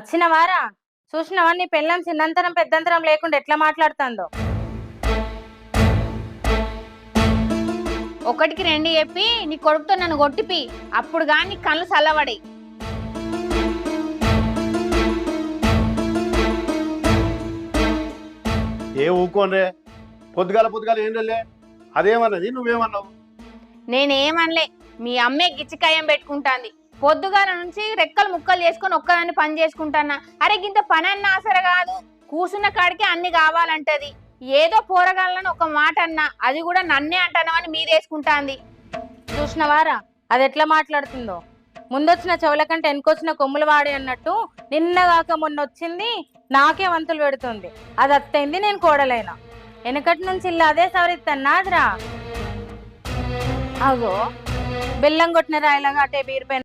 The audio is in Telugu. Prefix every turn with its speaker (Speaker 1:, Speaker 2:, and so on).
Speaker 1: వచ్చిన వారా చూసినవా? నీ పెళ్ళం చిన్నంతరం పెద్దంతరం లేకుండా ఎట్లా మాట్లాడుతుందో?
Speaker 2: ఒకటికి రెండు చెప్పి నీ కొడుకుతో నన్ను కొట్టిపి. అప్పుడు కానీ నీ కళ్ళు చల్లబడి
Speaker 3: ఏ ఊకోనరే? పొద్దుగాల పొద్దుగాల ఏం లే అదేమన్నది? నువ్వేమన్నావు?
Speaker 2: నేనేమనలే. మీ అమ్మే గిచ్చికాయం పెట్టుకుంటాంది. పొద్దుగాల నుంచి రెక్కలు ముక్కలు చేసుకొని ఒక్కదాన్ని పని చేసుకుంటానా? అరే గింత పని అన్న ఆసర కాదు. కూసున్న కాడికి అన్ని కావాలంటది. ఏదో పోరగాళ్ళని ఒక మాట అన్నా అది కూడా నన్నే అంటానమని మీదేసుకుంటాంది
Speaker 1: చూసినవారా? అది ఎట్లా మాట్లాడుతుందో? ముందొచ్చిన చెవుల కంటే వెనకొచ్చిన కొమ్ములు వాడి అన్నట్టు నిన్నగాక మొన్న వచ్చింది నాకే వంతులు పెడుతుంది. అది అత్తైంది నేను కోడలైనా. వెనకటి నుంచి ఇల్లు అదే సవరిస్తాను అగో బెల్లం కొట్టిన రాయిలాగా అటే బీరిపోయిన